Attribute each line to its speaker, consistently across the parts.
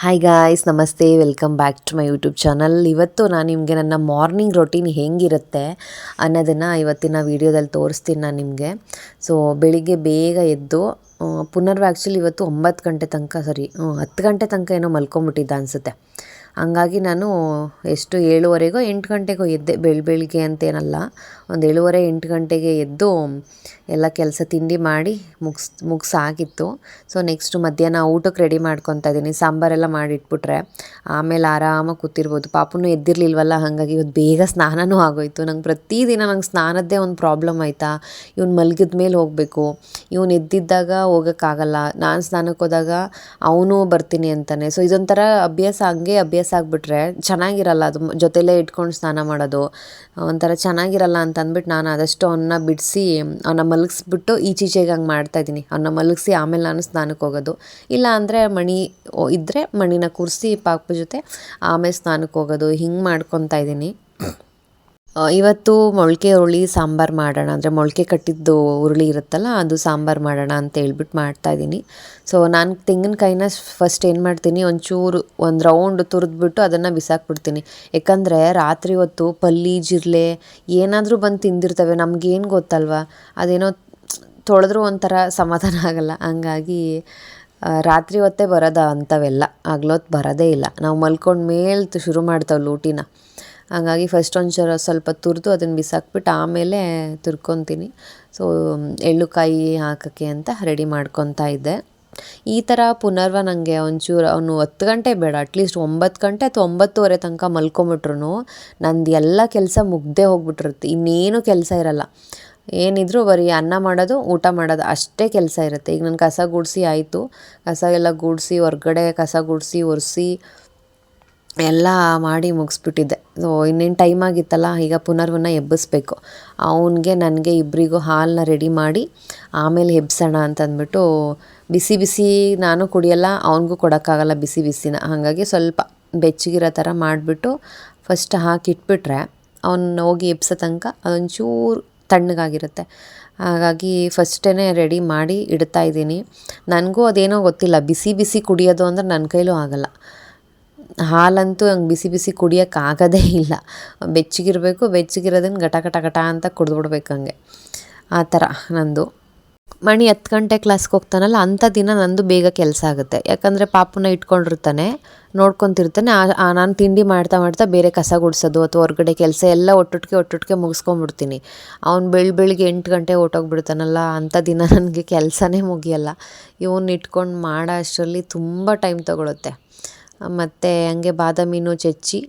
Speaker 1: Hi guys ನಮಸ್ತೆ. Welcome back to my YouTube channel ಇವತ್ತು ನಾನು ನಿಮಗೆ ನನ್ನ ಮಾರ್ನಿಂಗ್ ರೊಟೀನ್ ಹೇಗಿರುತ್ತೆ ಅನ್ನೋದನ್ನು ಇವತ್ತಿನ ವೀಡಿಯೋದಲ್ಲಿ ತೋರಿಸ್ತೀನಿ ನಾನು ನಿಮಗೆ. ಸೊ ಬೆಳಿಗ್ಗೆ ಬೇಗ ಎದ್ದು ಪುನರ್ವ ಆ್ಯಕ್ಚುಲಿ ಇವತ್ತು ಒಂಬತ್ತು ಗಂಟೆ ತನಕ ಸರಿ ಹತ್ತು ಗಂಟೆ ತನಕ ಏನೋ ಮಲ್ಕೊಂಬಿಟ್ಟಿದ್ದ ಅನಿಸುತ್ತೆ. ಹಂಗಾಗಿ ನಾನು ಎಷ್ಟು ಏಳುವರೆಗೋ ಎಂಟು ಗಂಟೆಗೋ ಎದ್ದೆ ಬೆಳ, ಬೆಳಿಗ್ಗೆ ಅಂತೇನಲ್ಲ. ಒಂದು ಏಳುವರೆ, ಎಂಟು ಗಂಟೆಗೆ ಎದ್ದು ಎಲ್ಲ ಕೆಲಸ ತಿಂಡಿ ಮಾಡಿ ಮುಗಿಸ್, ಮುಗಿಸಾಗಿತ್ತು. ಸೊ ನೆಕ್ಸ್ಟು ಮಧ್ಯಾಹ್ನ ಊಟಕ್ಕೆ ರೆಡಿ ಮಾಡ್ಕೊತಾ ಇದ್ದೀನಿ. ಸಾಂಬಾರೆಲ್ಲ ಮಾಡಿಟ್ಬಿಟ್ರೆ ಆಮೇಲೆ ಆರಾಮಾಗಿ ಕೂತಿರ್ಬೋದು. ಪಾಪನೂ ಎದ್ದಿರಲಿಲ್ವಲ್ಲ, ಹಾಗಾಗಿ ಇವತ್ತು ಬೇಗ ಸ್ನಾನನೂ ಆಗೋಯ್ತು. ನಂಗೆ ಪ್ರತಿದಿನ ನಂಗೆ ಸ್ನಾನದ್ದೇ ಒಂದು ಪ್ರಾಬ್ಲಮ್ ಆಯಿತಾ. ಇವ್ನು ಮಲಗಿದ ಮೇಲೆ ಹೋಗಬೇಕು. ಇವನು ಎದ್ದಿದ್ದಾಗ ಹೋಗೋಕ್ಕಾಗಲ್ಲ. ನಾನು ಸ್ನಾನಕ್ಕೆ ಹೋದಾಗ ಅವನು ಬರ್ತೀನಿ ಅಂತಾನೆ. ಸೊ ಇದೊಂಥರ ಅಭ್ಯಾಸ ಹಂಗೆ ಅಭ್ಯಾಸ ಆಗಿಬಿಟ್ರೆ ಚೆನ್ನಾಗಿರಲ್ಲ, ಅದು ಜೊತೆಲೇ ಇಟ್ಕೊಂಡು ಸ್ನಾನ ಮಾಡೋದು, ಒಂಥರ ಚೆನ್ನಾಗಿರಲ್ಲ ಅಂತ ಅಂದ್ಬಿಟ್ಟು ನಾನು ಆದಷ್ಟು ಅವನ್ನ ಬಿಡಿಸಿ ಅವನ್ನ ಮಲಗಿಸ್ಬಿಟ್ಟು ಈಚೀಚೆಗೆ ಹಂಗೆ ಮಾಡ್ತಾಯಿದ್ದೀನಿ ಅವನ್ನ ಮಲಗಿಸಿ ಆಮೇಲೆ ನಾನು ಸ್ನಾನಕ್ಕೆ ಹೋಗೋದು. ಇಲ್ಲ ಅಂದರೆ ಮಣಿ ಇದ್ದರೆ ಮಣಿನ ಕೂರಿಸಿ ಪಾಪ ಜೊತೆ ಆಮೇಲೆ ಸ್ನಾನಕ್ಕೆ ಹೋಗೋದು, ಹಿಂಗೆ ಮಾಡ್ಕೊತಾ ಇದ್ದೀನಿ. ಇವತ್ತು ಮೊಳಕೆ ಹುರುಳಿ ಸಾಂಬಾರು ಮಾಡೋಣ. ಅಂದರೆ ಮೊಳಕೆ ಕಟ್ಟಿದ್ದು ಹುರುಳಿ ಇರುತ್ತಲ್ಲ, ಅದು ಸಾಂಬಾರು ಮಾಡೋಣ ಅಂತ ಹೇಳ್ಬಿಟ್ಟು ಮಾಡ್ತಾ ಇದ್ದೀನಿ ಸೊ ನಾನು ತೆಂಗಿನಕಾಯಿನ ಫಸ್ಟ್ ಏನು ಮಾಡ್ತೀನಿ, ಒಂಚೂರು, ಒಂದು ರೌಂಡ್ ತುರಿದ್ಬಿಟ್ಟು ಅದನ್ನು ಬಿಸಾಕ್ಬಿಡ್ತೀನಿ. ಯಾಕಂದರೆ ರಾತ್ರಿ ಹೊತ್ತು ಪಲ್ಲಿ, ಜಿರ್ಲೆ ಏನಾದರೂ ಬಂದು ತಿಂದಿರ್ತವೆ. ನಮಗೇನು ಗೊತ್ತಲ್ವಾ? ಅದೇನೋ ತೊಳೆದ್ರೂ ಒಂಥರ ಸಮಾಧಾನ ಆಗಲ್ಲ. ಹಂಗಾಗಿ ರಾತ್ರಿ ಹೊತ್ತೇ ಬರೋದ ಅಂಥವೆಲ್ಲ ಆಗ್ಲೊತ್ತು ಬರೋದೇ ಇಲ್ಲ. ನಾವು ಮಲ್ಕೊಂಡು ಮೇಲೆ ಶುರು ಮಾಡ್ತಾವೆ ಲೂಟಿನ. ಹಾಗಾಗಿ ಫಸ್ಟ್ ಒಂಚೂರು ಸ್ವಲ್ಪ ತುರಿದು ಅದನ್ನು ಬಿಸಾಕ್ಬಿಟ್ಟು ಆಮೇಲೆ ತುರ್ಕೊತೀನಿ. ಸೊ ಎಳ್ಳುಕಾಯಿ ಹಾಕೋಕ್ಕೆ ಅಂತ ರೆಡಿ ಮಾಡ್ಕೊತಾ ಇದ್ದೆ. ಈ ಥರ ಪುನರ್ವ ನನಗೆ ಒಂಚೂರು ಅವನು ಹತ್ತು ಗಂಟೆ ಬೇಡ ಅಟ್ಲೀಸ್ಟ್ ಒಂಬತ್ತು ಗಂಟೆ ಅಥವಾ ಒಂಬತ್ತುವರೆ ತನಕ ಮಲ್ಕೊಂಬಿಟ್ರು ನಂದು ಎಲ್ಲ ಕೆಲಸ ಮುಗ್ದೇ ಹೋಗ್ಬಿಟ್ಟಿರುತ್ತೆ. ಇನ್ನೇನು ಕೆಲಸ ಇರಲ್ಲ. ಏನಿದ್ರು ಬರೀ ಅನ್ನ ಮಾಡೋದು, ಊಟ ಮಾಡೋದು ಅಷ್ಟೇ ಕೆಲಸ ಇರುತ್ತೆ. ಈಗ ನಾನು ಕಸ ಗುಡಿಸಿ ಆಯಿತು. ಕಸ ಎಲ್ಲ ಗುಡಿಸಿ, ಹೊರ್ಗಡೆ ಕಸ ಗುಡಿಸಿ, ಒರೆಸಿ ಎಲ್ಲ ಮಾಡಿ ಮುಗಿಸ್ಬಿಟ್ಟಿದ್ದೆ. ಸೊ ಇನ್ನೇನು ಟೈಮ್ ಆಗಿತ್ತಲ್ಲ, ಈಗ ಪುನರ್ವನ್ನ ಎಬ್ಬಿಸ್ಬೇಕು. ಅವನಿಗೆ, ನನಗೆ ಇಬ್ಬರಿಗೂ ಹಾಲನ್ನ ರೆಡಿ ಮಾಡಿ, ಆಮೇಲೆ ಎಬ್ಸೋಣ ಅಂತಂದ್ಬಿಟ್ಟು ಬಿಸಿ ಬಿಸಿ ನಾನು ಕುಡಿಯಲ್ಲ, ಅವನಿಗೂ ಕೊಡೋಕ್ಕಾಗಲ್ಲ ಬಿಸಿ ಬಿಸಿನ. ಹಾಗಾಗಿ ಸ್ವಲ್ಪ ಬೆಚ್ಚಗಿರೋ ಥರ ಮಾಡಿಬಿಟ್ಟು ಫಸ್ಟ್ ಹಾಕಿಟ್ಬಿಟ್ರೆ ಅವನ್ನ ಹೋಗಿ ಎಬ್ಸೋ ತನಕ ಅದೊಂಚೂರು ತಣ್ಣಗಾಗಿರುತ್ತೆ. ಹಾಗಾಗಿ ಫಸ್ಟೇ ರೆಡಿ ಮಾಡಿ ಇಡ್ತಾ ಇದ್ದೀನಿ. ನನಗೂ ಅದೇನೋ ಗೊತ್ತಿಲ್ಲ, ಬಿಸಿ ಬಿಸಿ ಕುಡಿಯೋದು ಅಂದರೆ ನನ್ನ ಕೈಲೂ ಆಗಲ್ಲ. ಹಾಲಂತೂ ಹಂಗೆ ಬಿಸಿ ಬಿಸಿ ಕುಡಿಯೋಕ್ಕಾಗೋದೇ ಇಲ್ಲ. ಬೆಚ್ಚಗಿರಬೇಕು ಬೆಚ್ಚಗಿರೋದನ್ನು ಗಟ ಗಟ ಗಟ ಅಂತ ಕುಡಿದ್ಬಿಡ್ಬೇಕು ಹಂಗೆ. ಆ ಥರ ನಂದು. ಮಣಿ ಹತ್ತು ಗಂಟೆ ಕ್ಲಾಸ್ಗೆ ಹೋಗ್ತಾನಲ್ಲ, ಅಂಥ ದಿನ ನಂದು ಬೇಗ ಕೆಲಸ ಆಗುತ್ತೆ. ಯಾಕಂದರೆ ಪಾಪನ ಇಟ್ಕೊಂಡಿರ್ತಾನೆ, ನೋಡ್ಕೊತಿರ್ತಾನೆ ನಾನು ತಿಂಡಿ ಮಾಡ್ತಾ ಮಾಡ್ತಾ ಬೇರೆ ಕಸ ಗುಡಿಸೋದು ಅಥವಾ ಹೊರಗಡೆ ಕೆಲಸ ಎಲ್ಲ ಒಟ್ಟೊಟ್ಟಿಗೆ ಒಟ್ಟೊಟ್ಟಿಗೆ ಮುಗಿಸ್ಕೊಂಬಿಡ್ತೀನಿ. ಅವ್ನು ಬೆಳ್ ಬೆಳಿಗ್ಗೆ ಎಂಟು ಗಂಟೆ ಹೊರ್ಟೋಗ್ಬಿಡ್ತಾನಲ್ಲ ಅಂಥ ದಿನ ನನಗೆ ಕೆಲಸನೇ ಮುಗಿಯಲ್ಲ. ಇವನ್ನ ಇಟ್ಕೊಂಡು ಮಾಡೋ ಅಷ್ಟರಲ್ಲಿ ತುಂಬ ಟೈಮ್ ತೊಗೊಳುತ್ತೆ. ಮತ್ತು ಹಂಗೆ ಬಾದಾಮಿನೂ ಚೆಚ್ಚಿ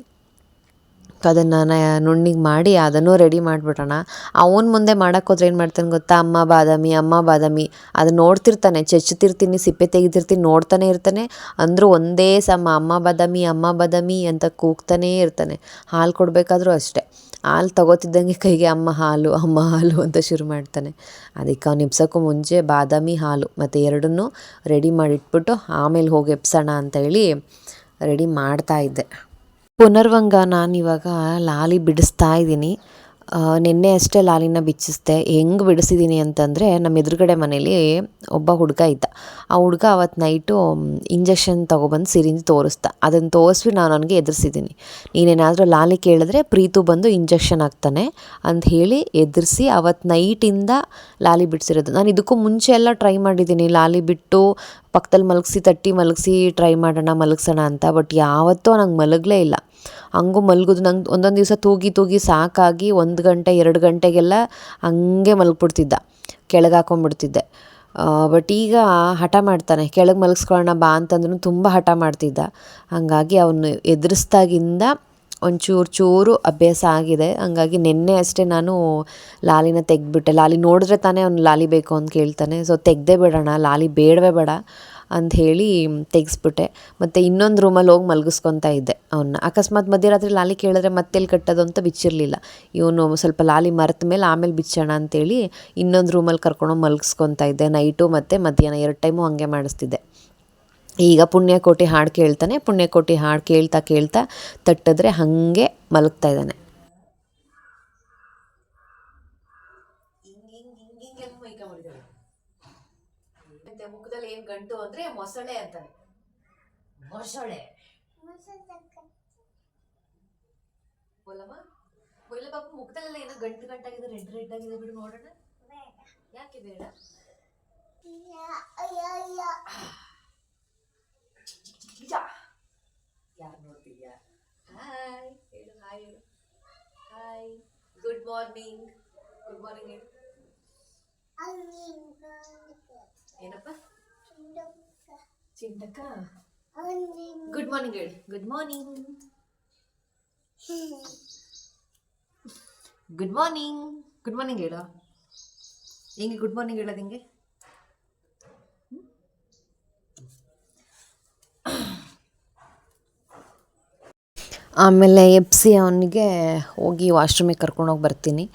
Speaker 1: ಅದನ್ನು ನುಣ್ಣಿಗೆ ಮಾಡಿ ಅದನ್ನು ರೆಡಿ ಮಾಡಿಬಿಡೋಣ ಅವನ ಮುಂದೆ ಮಾಡೋಕ್ಕೋದ್ರೆ ಏನು ಮಾಡ್ತಾನೆ ಗೊತ್ತಾ? ಅಮ್ಮ ಬಾದಾಮಿ ಅಮ್ಮ ಬಾದಾಮಿ. ಅದು ನೋಡ್ತಿರ್ತಾನೆ, ಚೆಚ್ಚುತ್ತಿರ್ತೀನಿ, ಸಿಪ್ಪೆ ತೆಗೆದಿರ್ತೀನಿ, ನೋಡ್ತಾನೆ ಇರ್ತಾನೆ. ಅಂದರೂ ಒಂದೇ ಸಮ, ಅಮ್ಮ ಬಾದಾಮಿ ಅಮ್ಮ ಬಾದಾಮಿ ಅಂತ ಕೂಗ್ತಾನೇ ಇರ್ತಾನೆ. ಹಾಲು ಕೊಡಬೇಕಾದ್ರೂ ಅಷ್ಟೇ. ಹಾಲು ತಗೋತಿದ್ದಂಗೆ ಕೈಗೆ ಅಮ್ಮ ಹಾಲು ಅಮ್ಮ ಹಾಲು ಅಂತ ಶುರು ಮಾಡ್ತಾನೆ. ಅದಕ್ಕೆ ಅವ್ನು ಎಬ್ಸೋಕ್ಕೂ ಮುಂಚೆ ಬಾದಾಮಿ ಹಾಲು ಮತ್ತು ಎರಡನ್ನೂ ರೆಡಿ ಮಾಡಿಟ್ಬಿಟ್ಟು ಆಮೇಲೆ ಹೋಗಿ ಎಬ್ಸೋಣ ಅಂತ ಹೇಳಿ ರೆಡಿ ಮಾಡ್ತಾ ಇದ್ದೆ. ಪುನರ್ವಂಗ ಇವಾಗ ಲಾಲಿ ಬಿಡಿಸ್ತಾ ಇದ್ದೀನಿ. ನಿನ್ನೆ ಅಷ್ಟೇ ಲಾಲಿನ ಬಿಚ್ಚಿಸ್ದೆ. ಹೆಂಗೆ ಬಿಡಿಸಿದ್ದೀನಿ ಅಂತಂದರೆ ನಮ್ಮ ಎದುರುಗಡೆ ಮನೇಲಿ ಒಬ್ಬ ಹುಡುಗ ಇದ್ದ. ಆ ಹುಡುಗ ಅವತ್ತು ನೈಟು ಇಂಜೆಕ್ಷನ್ ತೊಗೊಬಂದು ಸಿರಿಂಜ್ ತೋರಿಸ್ದ. ಅದನ್ನು ತೋರಿಸ್ಬಿ ನಾನು ನನಗೆ ಎದುರಿಸಿದ್ದೀನಿ ನೀನೇನಾದರೂ ಲಾಲಿ ಕೇಳಿದ್ರೆ ಪ್ರೀತು ಬಂದು ಇಂಜೆಕ್ಷನ್ ಹಾಕ್ತಾನೆ ಅಂತ ಹೇಳಿ ಎದುರಿಸಿ ಅವತ್ತು ನೈಟಿಂದ ಲಾಲಿ ಬಿಡಿಸಿರೋದು. ನಾನು ಇದಕ್ಕೂ ಮುಂಚೆ ಎಲ್ಲ ಟ್ರೈ ಮಾಡಿದ್ದೀನಿ ಲಾಲಿ ಬಿಟ್ಟು ಪಕ್ಕದಲ್ಲಿ ಮಲಗಿಸಿ, ತಟ್ಟಿ ಮಲಗಿಸಿ ಟ್ರೈ ಮಾಡೋಣ, ಮಲಗಿಸೋಣ ಅಂತ. ಬಟ್ ಯಾವತ್ತೂ ನಂಗೆ ಮಲಗಲೇ ಇಲ್ಲ. ಹಂಗೂ ಮಲಗೋದು. ನಂಗೆ ಒಂದೊಂದು ದಿವಸ ತೂಗಿ ತೂಗಿ ಸಾಕಾಗಿ ಒಂದು ಗಂಟೆ, ಎರಡು ಗಂಟೆಗೆಲ್ಲ ಹಂಗೆ ಮಲ್ಗಿಬಿಡ್ತಿದ್ದ. ಕೆಳಗೆ ಹಾಕೊಂಡ್ಬಿಡ್ತಿದ್ದೆ ಬಟ್ ಈಗ ಹಠ ಮಾಡ್ತಾನೆ. ಕೆಳಗೆ ಮಲಗಿಸ್ಕೊಳ್ಳೋಣ ಬಾ ಅಂತಂದ್ರೂ ತುಂಬ ಹಠ ಮಾಡ್ತಿದ್ದ. ಹಾಗಾಗಿ ಅವನು ಎದುರಿಸ್ದಾಗಿಂದ ಒಂಚೂರು ಚೂರು ಅಭ್ಯಾಸ ಆಗಿದೆ. ಹಂಗಾಗಿ ನಿನ್ನೆ ಅಷ್ಟೇ ನಾನು ಲಾಲಿನ ತೆಗೆದ್ಬಿಟ್ಟೆ. ಲಾಲಿ ನೋಡಿದ್ರೆ ತಾನೇ ಅವ್ನು ಲಾಲಿ ಬೇಕು ಅಂತ ಕೇಳ್ತಾನೆ. ಸೊ ತೆಗ್ದೇ ಬಿಡೋಣ. ಲಾಲಿ ಬೇಡವೇ ಬೇಡ. ಅಂತ ಹೇಳಿ ತೆಗೆಸ್ಬಿಟ್ಟೆ. ಮತ್ತು ಇನ್ನೊಂದು ರೂಮಲ್ಲಿ ಹೋಗಿ ಮಲಗಿಸ್ಕೊತಾ ಇದ್ದೆ ಅವನ್ನ ಅಕಸ್ಮಾತ್ ಮಧ್ಯರಾತ್ರಿ ಲಾಲಿ ಕೇಳಿದ್ರೆ ಮತ್ತೆಲ್ಲಿ ಕಟ್ಟೋದು ಅಂತ ಬಿಚ್ಚಿರಲಿಲ್ಲ. ಇವನು ಸ್ವಲ್ಪ ಲಾಲಿ ಮರೆತ ಮೇಲೆ ಆಮೇಲೆ ಬಿಚ್ಚೋಣ ಅಂತೇಳಿ ಇನ್ನೊಂದು ರೂಮಲ್ಲಿ ಕರ್ಕೊಂಡೋಗಿ ಮಲಗಿಸ್ಕೊತಾ ಇದ್ದೆ. ನೈಟು ಮತ್ತು ಮಧ್ಯಾಹ್ನ ಎರಡು ಟೈಮು ಹಂಗೆ ಮಾಡಿಸ್ತಿದ್ದೆ. ಈಗ ಪುಣ್ಯಕೋಟಿ ಹಾಡು ಕೇಳ್ತಾನೆ. ಪುಣ್ಯಕೋಟಿ ಹಾಡು ಕೇಳ್ತಾ ಕೇಳ್ತಾ ತಟ್ಟಿದ್ರೆ ಹಾಗೆ ಮಲಗ್ತಾ ಇದ್ದಾನೆ. ಮುಖದಲ್ಲಿ ಅಂದ್ರೆ ಮೊಸಳೆ ಅಂತಾರೆ ಮೊಸಳೆ. ಬೋಲಮ್ಮ ಬೋಲ ಪಾಪ ಮುಖದಲ್ಲೆಲ್ಲ ಏನೋ ಗಂಟು ಗಂಟಾಗಿದೆ ರೆಡ್ ರೆಡ್ ಆಗಿದೆ ಬಿಡು ನೋಡೋಣ. ಯಾಕೆ ಬೇಡ? ಯಾರು ನೋಡ್ತಿದ್ಯಾ? ಹಾಯ್ ಹೇಳು ಹಾಯ್ ಹೇಳು. Hi good morning good morning ಹೇಳು. ಏನಪ್ಪ? ಚಿಂಟಕ್ಕ ಗುಡ್ ಮಾರ್ನಿಂಗ್ ಹೇಳಿ good morning good morning good morning ಹೇಳ. ಹೆಂಗೆ ಗುಡ್ ಮಾರ್ನಿಂಗ್ ಹೇಳೋದು ಹೆಂಗೆ? ಆಮೇಲೆ ಎಪ್ಸಿ ಅವನಿಗೆ ಹೋಗಿ ವಾಶ್ರೂಮಿಗೆ ಕರ್ಕೊಂಡೋಗಿ ಬರ್ತೀನಿ.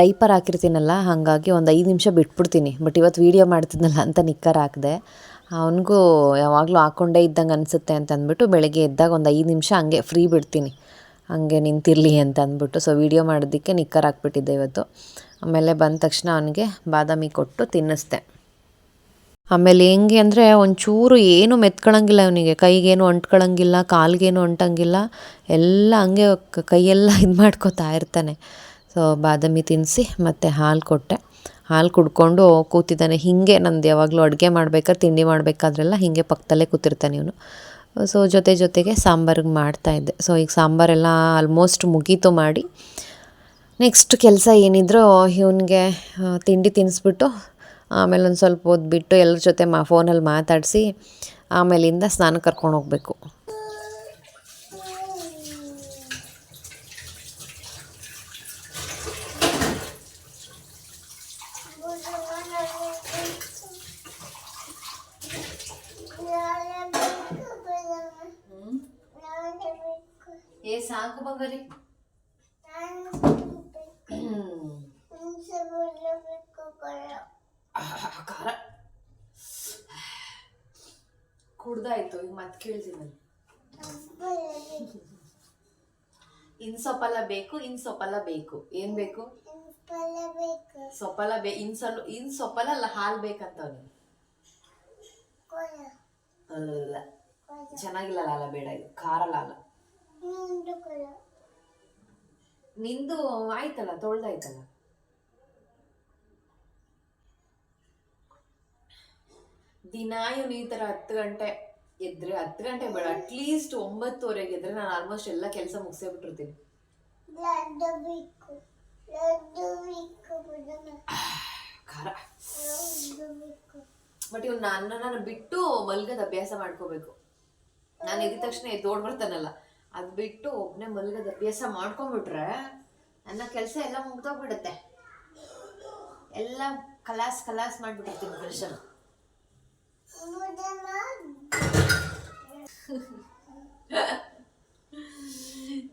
Speaker 1: ಡೈಪರ್ ಹಾಕಿರ್ತೀನಲ್ಲ, ಹಾಗಾಗಿ ಒಂದು ಐದು ನಿಮಿಷ ಬಿಟ್ಬಿಡ್ತೀನಿ. ಬಟ್ ಇವತ್ತು ವೀಡಿಯೋ ಮಾಡ್ತಿದ್ನಲ್ಲ ಅಂತ ನಿಕ್ಕರ್ ಹಾಕಿದೆ. ಅವನಿಗೂ ಯಾವಾಗಲೂ ಹಾಕ್ಕೊಂಡೇ ಇದ್ದಂಗೆ ಅನಿಸುತ್ತೆ ಅಂತ ಅಂದ್ಬಿಟ್ಟು ಬೆಳಗ್ಗೆ ಎದ್ದಾಗ ಒಂದು ಐದು ನಿಮಿಷ ಹಂಗೆ ಫ್ರೀ ಬಿಡ್ತೀನಿ. ಹಂಗೆ ನಿಂತಿರಲಿ ಅಂತ ಅಂದ್ಬಿಟ್ಟು ಸೊ ವೀಡಿಯೋ ಮಾಡೋದಕ್ಕೆ ನಿಕ್ಕರ್ ಹಾಕ್ಬಿಟ್ಟಿದ್ದೆ ಇವತ್ತು. ಆಮೇಲೆ ಬಂದ ತಕ್ಷಣ ಅವನಿಗೆ ಬಾದಾಮಿ ಕೊಟ್ಟು ತಿನ್ನಿಸ್ದೆ. ಆಮೇಲೆ ಹೆಂಗೆ ಅಂದರೆ ಒಂಚೂರು ಏನು ಮೆತ್ಕೊಳಂಗಿಲ್ಲ ಅವನಿಗೆ ಕೈಗೇನು ಅಂಟ್ಕೊಳಂಗಿಲ್ಲ, ಕಾಲ್ಗೇನು ಅಂಟಂಗಿಲ್ಲ. ಎಲ್ಲ ಹಂಗೆ ಕೈಯೆಲ್ಲ ಇದು ಮಾಡ್ಕೊತಾ ಇರ್ತಾನೆ. ಸೊ ಬಾದಾಮಿ ತಿನ್ನಿಸಿ ಮತ್ತು ಹಾಲು ಕೊಟ್ಟೆ. ಹಾಲು ಕುಡ್ಕೊಂಡು ಕೂತಿದ್ದಾನೆ. ಹೀಗೆ ನಂದು ಯಾವಾಗಲೂ ಅಡುಗೆ ಮಾಡ್ಬೇಕಾದ್ರೆ ತಿಂಡಿ ಮಾಡಬೇಕಾದ್ರೆಲ್ಲ ಹೀಗೆ ಪಕ್ಕದಲ್ಲೇ ಕೂತಿರ್ತಾನೆ ಇವನು. ಸೊ ಜೊತೆ ಜೊತೆಗೆ ಸಾಂಬಾರಿಗೆ ಮಾಡ್ತಾಯಿದ್ದೆ ಸೊ ಈಗ ಸಾಂಬಾರೆಲ್ಲ ಆಲ್ಮೋಸ್ಟ್ ಮುಗೀತು ಮಾಡಿ. ನೆಕ್ಸ್ಟ್ ಕೆಲಸ ಏನಿದ್ರೋ ಇವನಿಗೆ ತಿಂಡಿ ತಿನ್ನಿಸ್ಬಿಟ್ಟು ಆಮೇಲೆ ಒಂದು ಸ್ವಲ್ಪ ಓದ್ಬಿಟ್ಟು ಬಿಟ್ಟು ಎಲ್ಲರ ಜೊತೆ ಮಾ ಫೋನಲ್ಲಿ ಮಾತಾಡಿಸಿ ಆಮೇಲಿಂದ ಸ್ನಾನ ಕರ್ಕೊಂಡು ಹೋಗಬೇಕು. ಸಾಕು ಬಂಗಾರಿ ಖಾರ ಕುಡ್ದಾಯ್ತು ಈಗ ಮತ್ತೆ ಕೇಳ್ತೀನಿ. ಇನ್ ಸೊಪ್ಪಲ ಬೇಕು ಇನ್ ಸೊಪ್ಪಲ ಬೇಕು. ಏನ್ ಬೇಕು? ಸೊಪ್ಪಲ ಬೇ ಇನ್ ಸಲ ಇನ್ ಸೊಪ್ಪಲ್ಲ ಅಲ್ಲ ಹಾಲ್ ಬೇಕಂತ ಅಲ್ಲ ಚೆನ್ನಾಗಿಲ್ಲ ಲಾಲ ಬೇಡ ಇದು. ಖಾರ ಲಾಲ. ನಿಂದು ಆಯ್ತಲ್ಲ ತೊಳ್ದಾಯ್ತಲ್ಲ? ದಿನ ಇವ್ನು ಈ ತರ ಹತ್ತು ಗಂಟೆ ಎದ್ರೆ ಹತ್ತು ಗಂಟೆ ಬೇಡ ಅಟ್ಲೀಸ್ಟ್ ಒಂಬತ್ತುವರೆಗೆ ಎದ್ರೆ ನಾನು ಆಲ್ಮೋಸ್ಟ್ ಎಲ್ಲ ಕೆಲಸ ಮುಗಿಸೇ ಬಿಟ್ಟಿರ್ತೀನಿ ಖಾರ. ಬಟ್ ಇವ್ನು ನನ್ನನ್ನು ಬಿಟ್ಟು ಮಲ್ಗದ ಅಭ್ಯಾಸ ಮಾಡ್ಕೋಬೇಕು. ನಾನು ಎದ್ದ ತಕ್ಷಣ ಎದ್ದು ಓಡ್ಬರ್ತಾನಲ್ಲ ಅದು ಬಿಟ್ಟು ಒಬ್ಬನೇ ಮಲಗೋದು ಅಭ್ಯಾಸ ಮಾಡ್ಕೊಂಡ್ಬಿಟ್ರೆ ನನ್ನ ಕೆಲಸ ಎಲ್ಲ ಮುಗ್ದೋಗ್ಬಿಡುತ್ತೆ. ಎಲ್ಲ ಕಲಾಸ್ ಕಲಾಸ್ ಮಾಡ್ಬಿಟ್ಟಿರ್ತೀನಿ ಕೆಲಸನ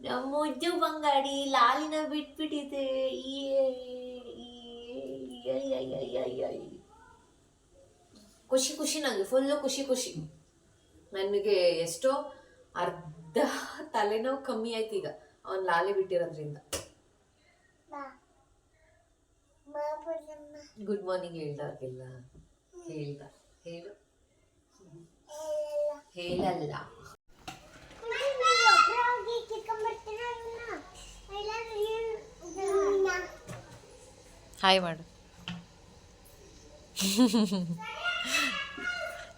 Speaker 1: ನಮ್ಮ ಮುದ್ದು ಬಂಗಾಡಿ ಲಾಲಿನ ಬಿಟ್ಬಿಟ್ಟಿದೆ. ಖುಷಿ ಖುಷಿ ನನಗೆ ಫುಲ್ಲು ಖುಷಿ ಖುಷಿ. ನನಗೆ ಎಷ್ಟೋ ಅರ್ಧ ತಲೆನೋವು ಕಮ್ಮಿ ಆಯ್ತು ಈಗ. ಅವನ್ ಲಾಲಿ ಬಿಟ್ಟಿರೋದ್ರಿಂದ. ಗುಡ್ ಮಾರ್ನಿಂಗ್ ಹೇಳ್ದವ್ರಿಗೆಲ್ಲ ಹೇಳ್ದ ಹೇಳು. ಹೇಳಲ್ಲ. ಹಾಯ್ ಮಾಡು.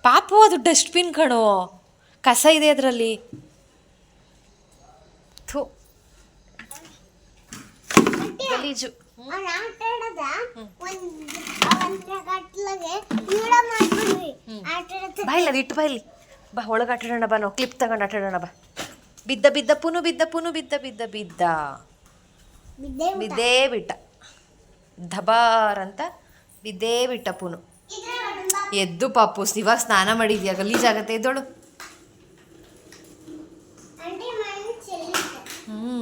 Speaker 1: ಪಾಪು ಅದು ಡಸ್ಟ್ಬಿನ್ ಕಣೋ. ಕಸ ಇದೆ ಅದರಲ್ಲಿ. ಗಲೀಜು ಬಾಯಿಲ್ಲ ಇಟ್ಟು ಬಾಯಿಲಿ ಬಾ ಒಳಗೆ ಆಟಾಡೋಣ ಬಾ ನಾವು. ಕ್ಲಿಪ್ ತಗೊಂಡು ಆಟಾಡೋಣ ಬಾ. ಬಿದ್ದ ಬಿದ್ದ ಪುನು ಬಿದ್ದ ಪುನು ಬಿದ್ದ ಬಿದ್ದ ಬಿದ್ದ. ಬಿದ್ದೇ ಬಿಟ್ಟ. ಧಬಾರ್ ಅಂತ ಬಿದ್ದೇ ಬಿಟ್ಟ ಪುನು. ಎದ್ದು ಪಾಪು ಇವಾಗ ಸ್ನಾನ ಮಾಡಿದ್ಯಾ? ಗಲೀಜಾಗತ್ತೆ ಎದ್ದೋಳು. ಹ್ಞೂ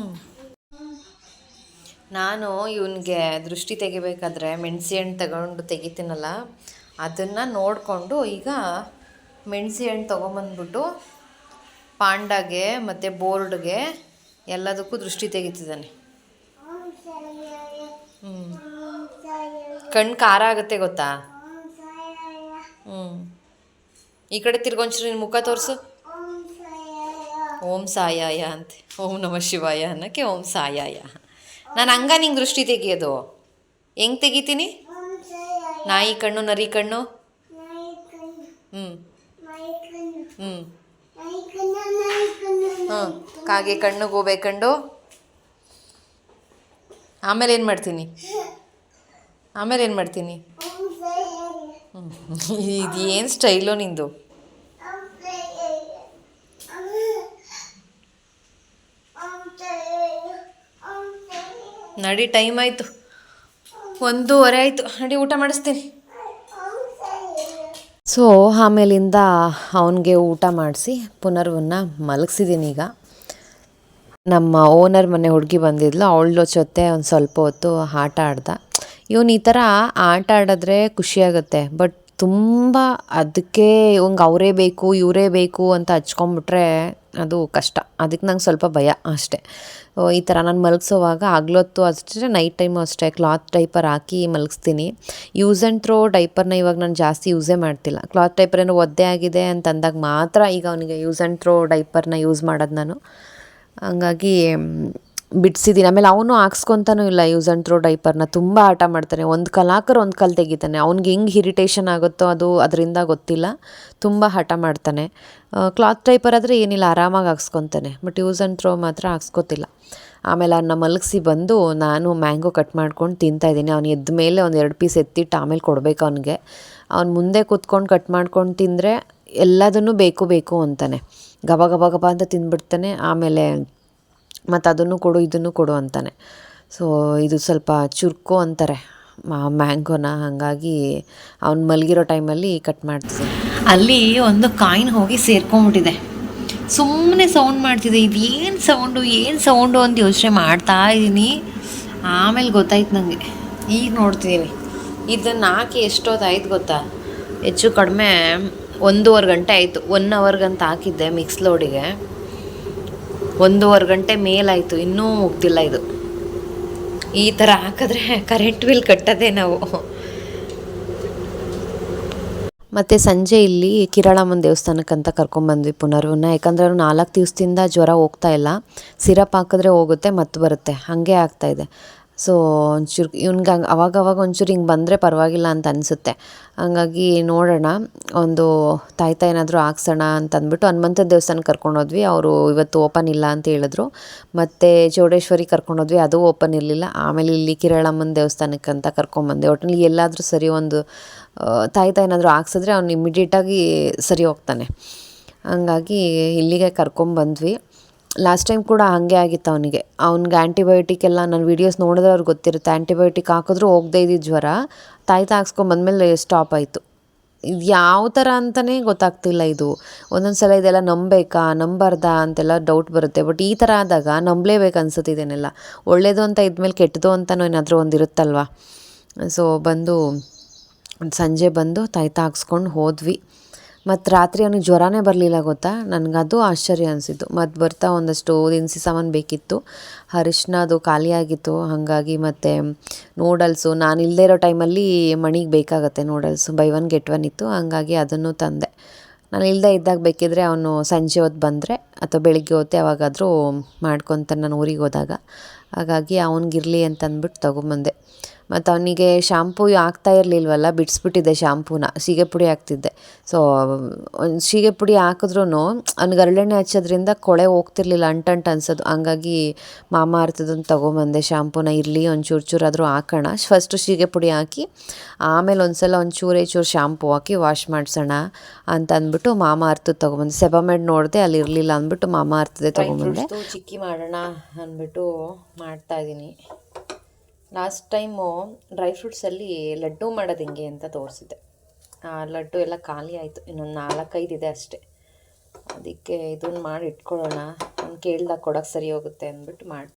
Speaker 1: ನಾನು ಇವನಿಗೆ ದೃಷ್ಟಿ ತೆಗಿಬೇಕಾದ್ರೆ ಮೆಣಸಿ ಹಣ್ಣು ತಗೊಂಡು ತೆಗಿತೀನಲ್ಲ, ಅದನ್ನು ನೋಡಿಕೊಂಡು ಈಗ ಮೆಣಸಿ ಹಣ್ಣು ತೊಗೊಂಬಂದ್ಬಿಟ್ಟು ಪಾಂಡಾಗೆ ಮತ್ತು ಬೋರ್ಡ್ಗೆ ಎಲ್ಲದಕ್ಕೂ ದೃಷ್ಟಿ ತೆಗಿತಿದ್ದಾನೆ. ಹ್ಞೂ ಕಣ್ಣು ಖಾರ ಆಗುತ್ತೆ ಗೊತ್ತಾ? ಹ್ಞೂ ಈ ಕಡೆ ತಿರ್ಗೊಂಚು ನಿನ್ನ ಮುಖ ತೋರಿಸು. ಓಂ ಸಾಯಾಯ ಅಂತೆ. ಓಂ ನಮ ಶಿವಾಯ ಅನ್ನೋಕ್ಕೆ ಓಂ ಸಾಯಾಯ. ನಾನು ಹಂಗ ನಿಂಗೆ ದೃಷ್ಟಿ ತೆಗಿಯೋದು. ಹೆಂಗೆ ತೆಗಿತೀನಿ? ನಾಯಿ ಕಣ್ಣು, ನರಿ ಕಣ್ಣು? ಹ್ಞೂ ಹ್ಞೂ ಹ್ಞೂ ಕಾಗೆ ಕಣ್ಣು, ಗೋಬೆ ಕಂಡು ಆಮೇಲೆ ಏನು ಮಾಡ್ತೀನಿ? ಆಮೇಲೆ ಏನು ಮಾಡ್ತೀನಿ? ಇದು ಏನು ಸ್ಟೈಲು ನಿಂದು? ನಡಿ ಟೈಮ್ ಆಯಿತು. ಒಂದೂವರೆ ಆಯಿತು. ನಡಿ ಊಟ ಮಾಡಿಸ್ತೀನಿ. ಸೊ, ಆಮೇಲಿಂದ ಅವನಿಗೆ ಊಟ ಮಾಡಿಸಿ, ಪುನರ್ವನ್ನ ಮಲಗಿಸಿದ್ದೀನಿ ಈಗ. ನಮ್ಮ ಓನರ್ ಮನೆ ಹುಡುಗಿ ಬಂದಿದ್ಲು, ಅವಳ ಜೊತೆ ಒಂದು ಸ್ವಲ್ಪ ಹೊತ್ತು ಆಟ ಆಡ್ದ. ಇವನು ಈ ಥರ ಆಟ ಆಡಿದ್ರೆ ಖುಷಿಯಾಗುತ್ತೆ ಬಟ್ ತುಂಬ ಅದಕ್ಕೆ ಇವಂಗೆ ಅವರೇ ಬೇಕು, ಇವರೇ ಬೇಕು ಅಂತ ಹಚ್ಕೊಂಬಿಟ್ರೆ ಅದು ಕಷ್ಟ. ಅದಕ್ಕೆ ನಂಗೆ ಸ್ವಲ್ಪ ಭಯ ಅಷ್ಟೇ. ಈ ಥರ ನಾನು ಮಲಗಿಸೋವಾಗ ಹಗ್ಲೊತ್ತು ಅಷ್ಟೇ ನೈಟ್ ಟೈಮು ಅಷ್ಟೇ ಕ್ಲಾತ್ ಡೈಪರ್ ಹಾಕಿ ಮಲಗಿಸ್ತೀನಿ. ಯೂಸ್ ಆ್ಯಂಡ್ ಥ್ರೋ ಡೈಪರ್ನ ಇವಾಗ ನಾನು ಜಾಸ್ತಿ ಯೂಸೇ ಮಾಡ್ತಿಲ್ಲ. ಕ್ಲಾತ್ ಡೈಪರ್ ಏನೋ ಒದ್ದೆ ಆಗಿದೆ ಅಂತ ಅಂದಾಗ ಮಾತ್ರ ಈಗ ಅವನಿಗೆ ಯೂಸ್ ಆ್ಯಂಡ್ ಥ್ರೋ ಡೈಪರ್ನ ಯೂಸ್ ಮಾಡೋದು ನಾನು. ಹಂಗಾಗಿ ಬಿಡಿಸಿದ್ದೀನಿ ಆಮೇಲೆ ಅವನು ಹಾಕ್ಸ್ಕೊತಾನೂ ಇಲ್ಲ ಯೂಸ್ ಆ್ಯಂಡ್ ಥ್ರೋ ಡೈಪರ್ನ. ತುಂಬ ಆಟ ಮಾಡ್ತಾನೆ. ಒಂದು ಕಲ್ ಹಾಕಿದ್ರೆ ಒಂದು ಕಲ್ ತೆಗಿತಾನೆ. ಅವ್ನಿಗೆ ಹೆಂಗೆ ಹಿರಿಟೇಷನ್ ಆಗುತ್ತೋ ಅದು ಅದರಿಂದ ಗೊತ್ತಿಲ್ಲ. ತುಂಬ ಹಠ ಮಾಡ್ತಾನೆ. ಕ್ಲಾತ್ ಡೈಪರ್ ಆದರೆ ಏನಿಲ್ಲ, ಆರಾಮಾಗಿ ಹಾಕ್ಸ್ಕೊತಾನೆ. ಬಟ್ ಯೂಸ್ ಆ್ಯಂಡ್ ಥ್ರೋ ಮಾತ್ರ ಹಾಕ್ಸ್ಕೊತಿಲ್ಲ. ಆಮೇಲೆ ಅವನ್ನ ಮಲಗಿಸಿ ಬಂದು ನಾನು ಮ್ಯಾಂಗೋ ಕಟ್ ಮಾಡ್ಕೊಂಡು ತಿಂತಾಯಿದ್ದೀನಿ ಅವ್ನು ಎದ್ದ ಮೇಲೆ ಒಂದು ಎರಡು ಪೀಸ್ ಎತ್ತಿಟ್ಟು ಆಮೇಲೆ ಕೊಡಬೇಕು ಅವನಿಗೆ. ಅವ್ನು ಮುಂದೆ ಕೂತ್ಕೊಂಡು ಕಟ್ ಮಾಡ್ಕೊಂಡು ತಿಂದರೆ ಎಲ್ಲದನ್ನು ಬೇಕು ಬೇಕು ಅಂತಾನೆ. ಗಬ ಗಬ ಗಬ ಅಂತ ತಿಂದ್ಬಿಡ್ತಾನೆ. ಆಮೇಲೆ ಮತ್ತು ಅದನ್ನು ಕೊಡು, ಇದನ್ನು ಕೊಡು ಅಂತಾನೆ. ಸೊ ಇದು ಸ್ವಲ್ಪ ಚುರುಕು ಅಂತಾರೆ. ಮ್ಯಾಂಗೋನ ಹಾಗಾಗಿ ಅವ್ನು ಮಲಗಿರೋ ಟೈಮಲ್ಲಿ ಕಟ್ ಮಾಡ್ತೀನಿ ಅಲ್ಲಿ ಒಂದು ಕಾಯಿನ್ ಹೋಗಿ ಸೇರ್ಕೊಂಬಿಟ್ಟಿದೆ ಸುಮ್ಮನೆ ಸೌಂಡ್ ಮಾಡ್ತಿದೆ. ಇದು ಏನು ಸೌಂಡು ಏನು ಸೌಂಡು ಅಂತ ಯೋಚನೆ ಮಾಡ್ತಾ ಇದ್ದೀನಿ ಆಮೇಲೆ ಗೊತ್ತಾಯ್ತು ನನಗೆ ಈಗ ನೋಡ್ತಿದ್ದೀನಿ ಇದನ್ನು ಹಾಕಿ ಎಷ್ಟೊತ್ತಾಯ್ತು ಗೊತ್ತಾ? ಹೆಚ್ಚು ಕಡಿಮೆ ಒಂದೂವರೆ ಗಂಟೆ ಆಯಿತು. ಒನ್ ಅವರ್ಗಂತ ಹಾಕಿದ್ದೆ ಮಿಕ್ಸ್ ಲೋಡಿಗೆ ಒಂದೂವರೆ ಗಂಟೆ ಮೇಲಾಯಿತು, ಇನ್ನೂ ಹೋಗ್ತಿಲ್ಲ ಇದು. ಈ ಥರ ಹಾಕಿದ್ರೆ ಕರೆಂಟ್ ಬಿಲ್ ಕಟ್ಟೋದೇ ನಾವು. ಮತ್ತು ಸಂಜೆ ಇಲ್ಲಿ ಕಿರಾಳಮ್ಮನ ದೇವಸ್ಥಾನಕ್ಕಂತ ಕರ್ಕೊಂಬಂದ್ವಿ ಪುನರ್ವನ್ನ. ಯಾಕಂದರೆ ಅವ್ರು ನಾಲ್ಕು ದಿವಸದಿಂದ ಜ್ವರ ಹೋಗ್ತಾ ಇಲ್ಲ. ಸಿರಪ್ ಹಾಕಿದ್ರೆ ಹೋಗುತ್ತೆ, ಮತ್ತು ಬರುತ್ತೆ. ಹಾಗೆ ಆಗ್ತಾಯಿದೆ ಸೊ ಒಂಚೂರು ಇವ್ನಿಗೆ ಹಂಗೆ ಅವಾಗವಾಗ ಒಂಚೂರು ಹಿಂಗೆ ಬಂದರೆ ಪರವಾಗಿಲ್ಲ ಅಂತ ಅನಿಸುತ್ತೆ. ಹಂಗಾಗಿ ನೋಡೋಣ, ಒಂದು ತಾಯ್ತ ಏನಾದರೂ ಹಾಕ್ಸೋಣ ಅಂತ ಅಂದ್ಬಿಟ್ಟು ಹನುಮಂತ ದೇವಸ್ಥಾನಕ್ಕೆ ಕರ್ಕೊಂಡೋದ್ವಿ ಅವರು ಇವತ್ತು ಓಪನ್ ಇಲ್ಲ ಅಂತ ಹೇಳಿದ್ರು. ಮತ್ತು ಚೌಡೇಶ್ವರಿ ಕರ್ಕೊಂಡೋದ್ವಿ ಅದು ಓಪನ್ ಇರಲಿಲ್ಲ. ಆಮೇಲೆ ಇಲ್ಲಿ ಕಿರಳಮ್ಮನ ದೇವಸ್ಥಾನಕ್ಕೆ ಅಂತ ಕರ್ಕೊಂಬಂದೆ ಒಟ್ಟಿನಲ್ಲಿ ಎಲ್ಲಾದರೂ ಸರಿ ಒಂದು ತಾಯ್ತ ಏನಾದರೂ ಹಾಕ್ಸಿದ್ರೆ ಅವ್ನು ಇಮ್ಮಿಡಿಯೇಟಾಗಿ ಸರಿ ಹೋಗ್ತಾನೆ. ಹಂಗಾಗಿ ಇಲ್ಲಿಗೆ ಕರ್ಕೊಂಬಂದ್ವಿ ಲಾಸ್ಟ್ ಟೈಮ್ ಕೂಡ ಹಾಗೆ ಆಗಿತ್ತು ಅವನಿಗೆ. ಅವ್ನಿಗೆ ಆ್ಯಂಟಿಬಯೋಟಿಕ್ ಎಲ್ಲ ನನ್ನ ವೀಡಿಯೋಸ್ ನೋಡಿದ್ರೆ ಅವ್ರಿಗೆ ಗೊತ್ತಿರುತ್ತೆ. ಆ್ಯಂಟಿಬಯೋಟಿಕ್ ಹಾಕಿದ್ರು ಹೋಗದೇ ಇದ್ದಿದ್ದು ಜ್ವರ. ತಾಯಿ ಹಾಕ್ಸ್ಕೊಂಬಂದ್ಮೇಲೆ ಸ್ಟಾಪ್ ಆಯಿತು. ಇದು ಯಾವ ಥರ ಅಂತಲೇ ಗೊತ್ತಾಗ್ತಿಲ್ಲ ಇದು. ಒಂದೊಂದು ಸಲ ಇದೆಲ್ಲ ನಂಬೇಕಾ, ನಂಬಾರ್ದಾ ಅಂತೆಲ್ಲ ಡೌಟ್ ಬರುತ್ತೆ. ಬಟ್ ಈ ಥರ ಆದಾಗ ನಂಬಲೇಬೇಕು ಅನ್ಸುತ್ತೆ ಇದನ್ನೆಲ್ಲ. ಒಳ್ಳೇದು ಅಂತ ಇದ್ಮೇಲೆ ಕೆಟ್ಟದು ಅಂತಲೂ ಏನಾದರೂ ಒಂದು ಇರುತ್ತಲ್ವ? ಸೊ ಬಂದು, ಸಂಜೆ ಬಂದು ತಾಯ್ತ ಹಾಕ್ಸ್ಕೊಂಡು ಹೋದ್ವಿ. ಮತ್ತು ರಾತ್ರಿ ಅವನಿಗೆ ಜ್ವರನೇ ಬರಲಿಲ್ಲ ಗೊತ್ತಾ? ನನಗದು ಆಶ್ಚರ್ಯ ಅನಿಸಿತ್ತು. ಮತ್ತು ಬರ್ತಾ ಒಂದಷ್ಟು ದಿನಸಿ ಸಾಮಾನು ಬೇಕಿತ್ತು. ಅರಿಶಿನ ಅದು ಖಾಲಿಯಾಗಿತ್ತು ಹಾಗಾಗಿ ಮತ್ತು ನೂಡಲ್ಸು ನಾನು ಇಲ್ಲದೇ ಇರೋ ಟೈಮಲ್ಲಿ ಮಣಿಗೆ ಬೇಕಾಗತ್ತೆ noodles buy one get one ಇತ್ತು. ಹಾಗಾಗಿ ಅದನ್ನು ತಂದೆ. ನಾನು ಇಲ್ಲದೆ ಇದ್ದಾಗ ಬೇಕಿದ್ರೆ ಅವನು ಸಂಜೆ ಹೊತ್ತು ಬಂದರೆ ಅಥವಾ ಬೆಳಿಗ್ಗೆ ಹೊತ್ತೆ ಯಾವಾಗಾದರೂ ಮಾಡ್ಕೊತ ನಾನು ಊರಿಗೆ ಹೋದಾಗ. ಹಾಗಾಗಿ ಅವನಿಗಿರಲಿ ಅಂತ ಅಂದ್ಬಿಟ್ಟು ತೊಗೊಂಬಂದೆ. ಮತ್ತು ಅವನಿಗೆ ಶಾಂಪೂ ಆಗ್ತಾ ಇರಲಿಲ್ವಲ್ಲ, ಬಿಡಿಸ್ಬಿಟ್ಟಿದ್ದೆ ಶಾಂಪೂನ ಸೀಗೆ ಪುಡಿ ಹಾಕ್ತಿದ್ದೆ. ಸೊ ಒಂದು ಸೀಗೆ ಪುಡಿ ಹಾಕಿದ್ರೂ ಅವ್ನಿಗೆ ಹರಳೆಣ್ಣೆ ಹಚ್ಚೋದ್ರಿಂದ ಕೊಳೆ ಹೋಗ್ತಿರ್ಲಿಲ್ಲ ಅಂಟಂಟು ಅನ್ಸೋದು. ಹಂಗಾಗಿ ಮಾಮ ಅರ್ಥದನ್ನು ತೊಗೊಂಬಂದೆ ಶಾಂಪೂನ ಇರಲಿ ಒಂಚೂರು ಚೂರಾದರೂ ಹಾಕೋಣ. ಫಸ್ಟು ಸೀಗೆ ಪುಡಿ ಹಾಕಿ, ಆಮೇಲೆ ಒಂದು ಸಲ ಒಂಚೂರೇ ಚೂರು ಶಾಂಪೂ ಹಾಕಿ ವಾಶ್ ಮಾಡಿಸೋಣ ಅಂತ ಅಂದ್ಬಿಟ್ಟು ಮಾಮ ಅರ್ಥದ್ದು ತೊಗೊಂಬಂದೆ. ಸೆಬಮೆಡ್ ನೋಡಿದೆ ಅಲ್ಲಿ ಇರಲಿಲ್ಲ ಅಂದ್ಬಿಟ್ಟು ಮಾಮ ಅರ್ಥದೇ ತೊಗೊಂಬಂದೆ. ಚಿಕ್ಕಿ ಮಾಡೋಣ ಅಂದ್ಬಿಟ್ಟು ಮಾಡ್ತಾ ಇದ್ದೀನಿ ಲಾಸ್ಟ್ ಟೈಮು ಡ್ರೈ ಫ್ರೂಟ್ಸಲ್ಲಿ ಲಡ್ಡು ಮಾಡೋದು ಹೆಂಗೆ ಅಂತ ತೋರಿಸಿದ್ದೆ. ಲಡ್ಡು ಎಲ್ಲ ಖಾಲಿ ಆಯಿತು. ಇನ್ನೊಂದು ನಾಲ್ಕೈದು ಇದೆ ಅಷ್ಟೇ. ಅದಕ್ಕೆ ಇದನ್ನು ಮಾಡಿ ಇಟ್ಕೊಳ್ಳೋಣ. ಅವ್ನು ಕೇಳ್ದಾಗ ಕೊಡೋಕೆ ಸರಿ ಹೋಗುತ್ತೆ ಅಂದ್ಬಿಟ್ಟು ಮಾಡಿ